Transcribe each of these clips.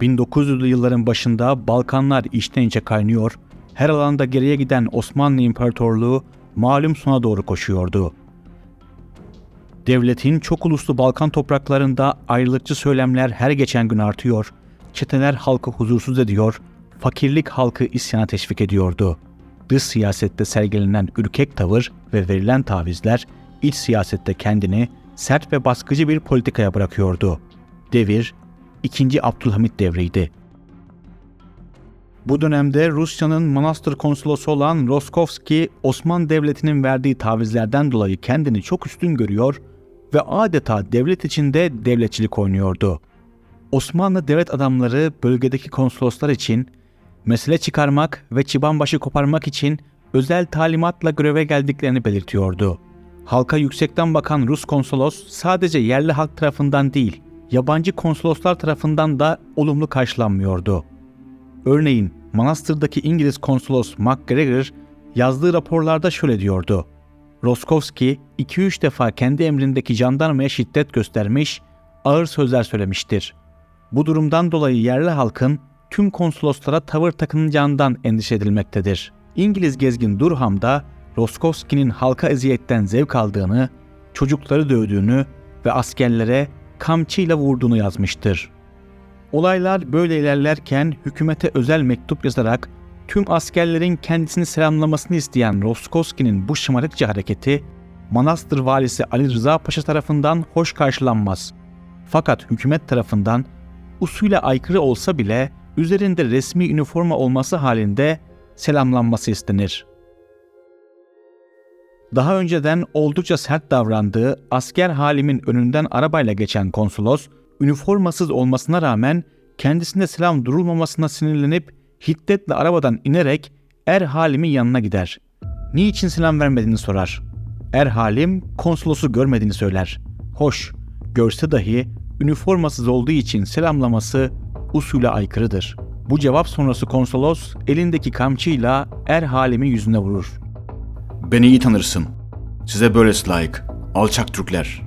1900'lü yılların başında Balkanlar içten içe kaynıyor, her alanda geriye giden Osmanlı İmparatorluğu malum sona doğru koşuyordu. Devletin çok uluslu Balkan topraklarında ayrılıkçı söylemler her geçen gün artıyor, çeteler halkı huzursuz ediyor, fakirlik halkı isyana teşvik ediyordu. Dış siyasette sergilenen ürkek tavır ve verilen tavizler, iç siyasette kendini sert ve baskıcı bir politikaya bırakıyordu. Devir, 2. Abdülhamit devriydi. Bu dönemde Rusya'nın Manastır konsolosu olan Roskovski, Osmanlı Devleti'nin verdiği tavizlerden dolayı kendini çok üstün görüyor ve adeta devlet içinde devletçilik oynuyordu. Osmanlı devlet adamları bölgedeki konsoloslar için mesele çıkarmak ve çıbanbaşı koparmak için özel talimatla göreve geldiklerini belirtiyordu. Halka yüksekten bakan Rus konsolos sadece yerli halk tarafından değil, yabancı konsoloslar tarafından da olumlu karşılanmıyordu. Örneğin Manastır'daki İngiliz konsolos MacGregor yazdığı raporlarda şöyle diyordu. Roskovski 2-3 defa kendi emrindeki jandarmaya şiddet göstermiş, ağır sözler söylemiştir. Bu durumdan dolayı yerli halkın tüm konsoloslara tavır takınacağından endişe edilmektedir. İngiliz gezgin Durham da Roskovski'nin halka eziyetten zevk aldığını, çocukları dövdüğünü ve askerlere kamçıyla vurduğunu yazmıştır. Olaylar böyle ilerlerken hükümete özel mektup yazarak tüm askerlerin kendisini selamlamasını isteyen Roskovski'nin bu şımarıkça hareketi Manastır valisi Ali Rıza Paşa tarafından hoş karşılanmaz. Fakat hükümet tarafından usule aykırı olsa bile üzerinde resmi üniforma olması halinde selamlanması istenir. Daha önceden oldukça sert davrandığı asker halimin önünden arabayla geçen konsolos, üniformasız olmasına rağmen kendisine selam durulmamasına sinirlenip hiddetle arabadan inerek Er Halim'in yanına gider. Niçin selam vermediğini sorar. Er Halim konsolosu görmediğini söyler. Hoş, görse dahi üniformasız olduğu için selamlaması usule aykırıdır. Bu cevap sonrası konsolos elindeki kamçıyla Er Halim'in yüzüne vurur. Beni iyi tanırsın. Size böylesi layık. Alçak Türkler.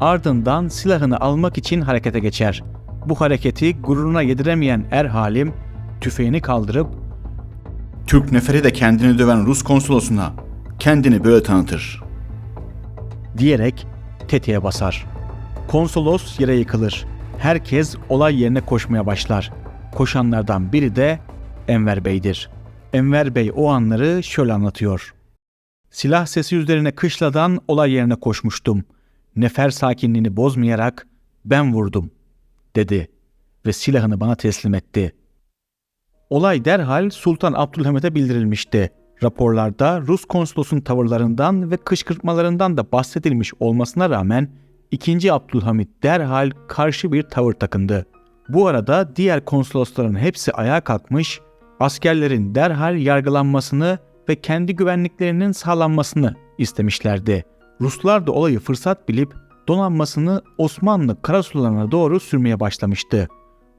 Ardından silahını almak için harekete geçer. Bu hareketi gururuna yediremeyen Er Halim tüfeğini kaldırıp Türk neferi de kendini döven Rus konsolosuna kendini böyle tanıtır. diyerek tetiğe basar. Konsolos yere yıkılır. Herkes olay yerine koşmaya başlar. Koşanlardan biri de Enver Bey'dir. Enver Bey o anları şöyle anlatıyor. Silah sesi üzerine kışladan olay yerine koşmuştum. Nefer sakinliğini bozmayarak ben vurdum dedi ve silahını bana teslim etti. Olay derhal Sultan Abdülhamit'e bildirilmişti. Raporlarda Rus konsolosun tavırlarından ve kışkırtmalarından da bahsedilmiş olmasına rağmen 2. Abdülhamit derhal karşı bir tavır takındı. Bu arada diğer konsolosların hepsi ayağa kalkmış, askerlerin derhal yargılanmasını ve kendi güvenliklerinin sağlanmasını istemişlerdi. Ruslar da olayı fırsat bilip donanmasını Osmanlı karasularına doğru sürmeye başlamıştı.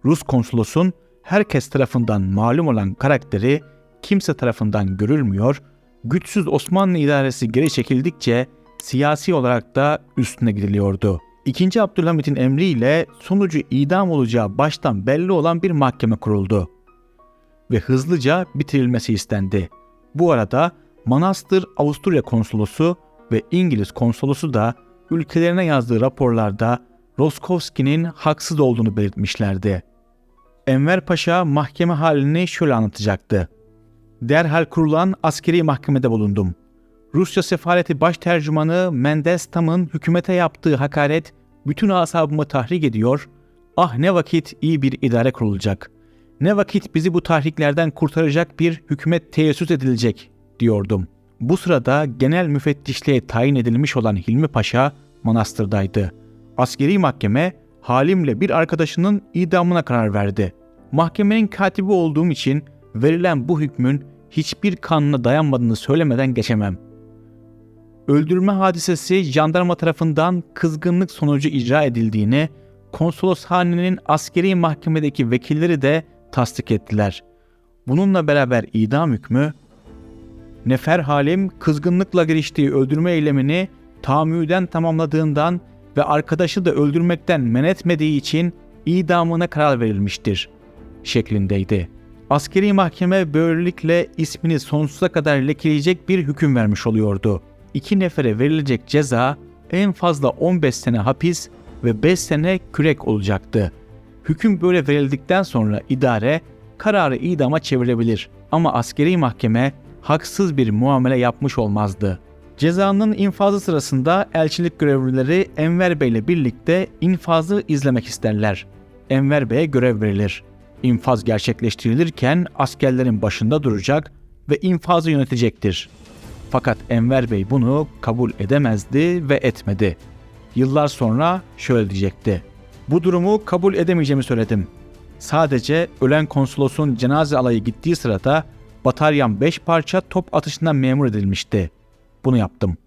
Rus konsolosun herkes tarafından malum olan karakteri kimse tarafından görülmüyor, güçsüz Osmanlı idaresi geri çekildikçe siyasi olarak da üstüne gidiliyordu. İkinci Abdülhamit'in emriyle sonucu idam olacağı baştan belli olan bir mahkeme kuruldu ve hızlıca bitirilmesi istendi. Bu arada Manastır Avusturya konsolosu ve İngiliz konsolosu da ülkelerine yazdığı raporlarda Roskovski'nin haksız olduğunu belirtmişlerdi. Enver Paşa mahkeme halini şöyle anlatacaktı. Derhal kurulan askeri mahkemede bulundum. Rusya sefaleti baş tercümanı Mendes Tam'ın hükümete yaptığı hakaret bütün asabımı tahrik ediyor. Ah ne vakit iyi bir idare kurulacak. Ne vakit bizi bu tahriklerden kurtaracak bir hükümet teessüs edilecek diyordum. Bu sırada genel müfettişliğe tayin edilmiş olan Hilmi Paşa manastırdaydı. Askeri mahkeme Halim'le bir arkadaşının idamına karar verdi. Mahkemenin katibi olduğum için verilen bu hükmün hiçbir kanuna dayanmadığını söylemeden geçemem. Öldürme hadisesi jandarma tarafından kızgınlık sonucu icra edildiğini, konsoloshanenin askeri mahkemedeki vekilleri de tasdik ettiler. Bununla beraber idam hükmü, Nefer Halim kızgınlıkla giriştiği öldürme eylemini tahammüden tamamladığından ve arkadaşı da öldürmekten men etmediği için idamına karar verilmiştir. şeklindeydi. Askeri mahkeme böylelikle ismini sonsuza kadar lekeleyecek bir hüküm vermiş oluyordu. İki nefere verilecek ceza en fazla 15 sene hapis ve 5 sene kürek olacaktı. Hüküm böyle verildikten sonra idare kararı idama çevirebilir ama askeri mahkeme haksız bir muamele yapmış olmazdı. Cezanın infazı sırasında elçilik görevlileri Enver Bey ile birlikte infazı izlemek isterler. Enver Bey'e görev verilir. İnfaz gerçekleştirilirken askerlerin başında duracak ve infazı yönetecektir. Fakat Enver Bey bunu kabul edemezdi ve etmedi. Yıllar sonra şöyle diyecekti. Bu durumu kabul edemeyeceğimi söyledim. Sadece ölen konsolosun cenaze alayı gittiği sırada bataryan 5 parça top atışından memur edilmişti. Bunu yaptım.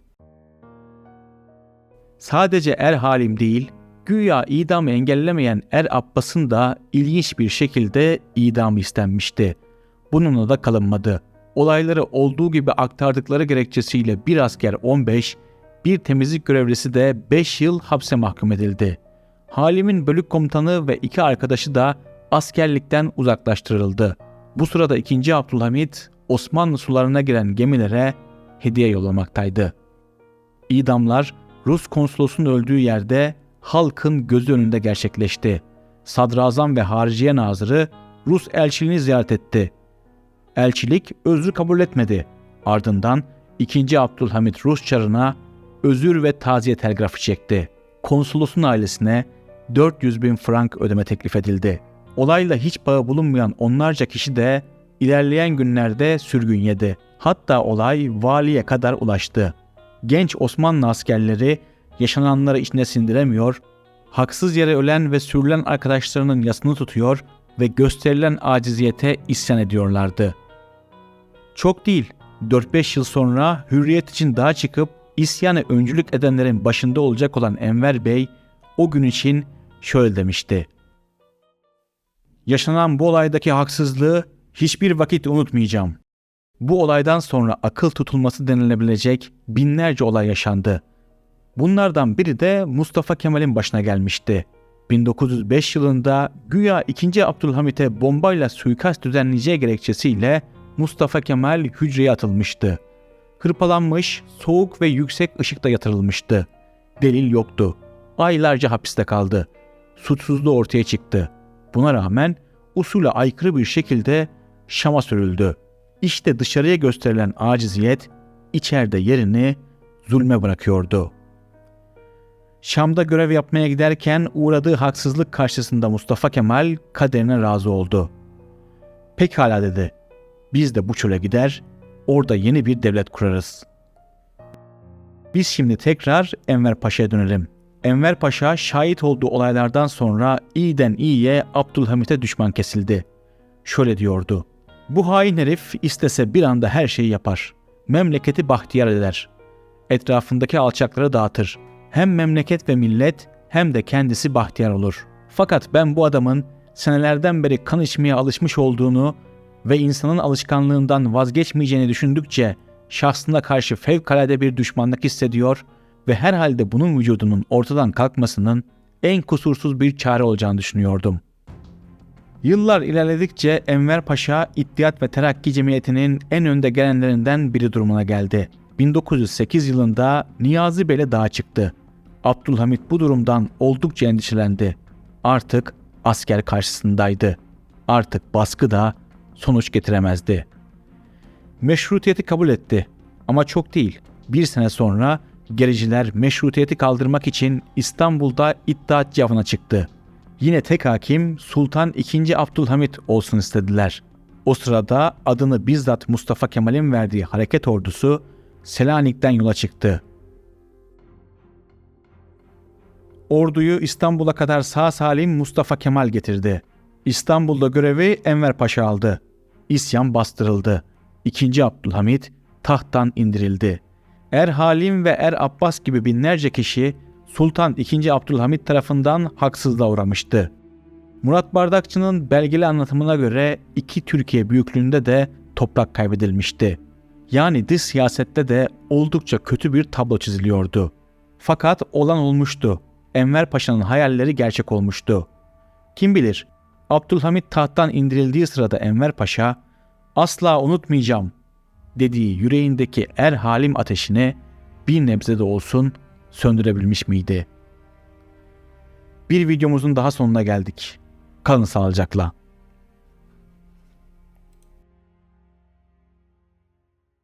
Sadece Er Halim değil, güya idamı engellemeyen Er Abbas'ın da ilginç bir şekilde idamı istenmişti. Bununla da kalınmadı. Olayları olduğu gibi aktardıkları gerekçesiyle bir asker 15, bir temizlik görevlisi de 5 yıl hapse mahkum edildi. Halim'in bölük komutanı ve iki arkadaşı da askerlikten uzaklaştırıldı. Bu sırada 2. Abdülhamit Osmanlı sularına giren gemilere hediye yollamaktaydı. İdamlar Rus konsolosunun öldüğü yerde halkın gözü önünde gerçekleşti. Sadrazam ve Hariciye Nazırı Rus elçiliğini ziyaret etti. Elçilik özrü kabul etmedi. Ardından 2. Abdülhamit Rus çarına özür ve taziye telgrafı çekti. Konsolosun ailesine 400 bin frank ödeme teklif edildi. Olayla hiç bağı bulunmayan onlarca kişi de ilerleyen günlerde sürgün yedi. Hatta olay valiye kadar ulaştı. Genç Osmanlı askerleri yaşananları içine sindiremiyor, haksız yere ölen ve sürülen arkadaşlarının yasını tutuyor ve gösterilen aciziyete isyan ediyorlardı. Çok değil, 4-5 yıl sonra hürriyet için daha çıkıp isyana öncülük edenlerin başında olacak olan Enver Bey o gün için şöyle demişti. Yaşanan bu olaydaki haksızlığı hiçbir vakit unutmayacağım. Bu olaydan sonra akıl tutulması denilebilecek binlerce olay yaşandı. Bunlardan biri de Mustafa Kemal'in başına gelmişti. 1905 yılında güya 2. Abdülhamit'e bombayla suikast düzenleyeceği gerekçesiyle Mustafa Kemal hücreye atılmıştı. Hırpalanmış, soğuk ve yüksek ışıkta yatırılmıştı. Delil yoktu. Aylarca hapiste kaldı. Suçsuzluğu ortaya çıktı. Buna rağmen usule aykırı bir şekilde Şam'a sürüldü. İşte dışarıya gösterilen aciziyet içeride yerini zulme bırakıyordu. Şam'da görev yapmaya giderken uğradığı haksızlık karşısında Mustafa Kemal kaderine razı oldu. Pekala dedi. Biz de bu çöle gider, orada yeni bir devlet kurarız. Biz şimdi tekrar Enver Paşa'ya dönelim. Enver Paşa şahit olduğu olaylardan sonra iyiden iyiye Abdülhamit'e düşman kesildi. Şöyle diyordu. Bu hain herif istese bir anda her şeyi yapar. Memleketi bahtiyar eder. Etrafındaki alçakları dağıtır. Hem memleket ve millet hem de kendisi bahtiyar olur. Fakat ben bu adamın senelerden beri kan içmeye alışmış olduğunu ve insanın alışkanlığından vazgeçmeyeceğini düşündükçe şahsına karşı fevkalade bir düşmanlık hissediyor ve herhalde bunun vücudunun ortadan kalkmasının en kusursuz bir çare olacağını düşünüyordum. Yıllar ilerledikçe Enver Paşa İttihat ve Terakki Cemiyeti'nin en önde gelenlerinden biri durumuna geldi. 1908 yılında Niyazi Bey'le dağa çıktı. Abdülhamit bu durumdan oldukça endişelendi. Artık asker karşısındaydı. Artık baskı da sonuç getiremezdi. Meşrutiyeti kabul etti ama çok değil. Bir sene sonra gericiler meşrutiyeti kaldırmak için İstanbul'da İttihatçı avına çıktı. Yine tek hakim Sultan II. Abdülhamit olsun istediler. O sırada adını bizzat Mustafa Kemal'in verdiği hareket ordusu Selanik'ten yola çıktı. Orduyu İstanbul'a kadar sağ salim Mustafa Kemal getirdi. İstanbul'da görevi Enver Paşa aldı. İsyan bastırıldı. İkinci Abdülhamit tahttan indirildi. Er Halim ve Er Abbas gibi binlerce kişi Sultan II. Abdülhamit tarafından haksızlığa uğramıştı. Murat Bardakçı'nın belgeli anlatımına göre iki Türkiye büyüklüğünde de toprak kaybedilmişti. Yani dış siyasette de oldukça kötü bir tablo çiziliyordu. Fakat olan olmuştu. Enver Paşa'nın hayalleri gerçek olmuştu. Kim bilir Abdülhamit tahttan indirildiği sırada Enver Paşa asla unutmayacağım dediği yüreğindeki er halim ateşini bir nebze de olsun söndürebilmiş miydi? Bir videomuzun daha sonuna geldik. Kalın sağlıcakla.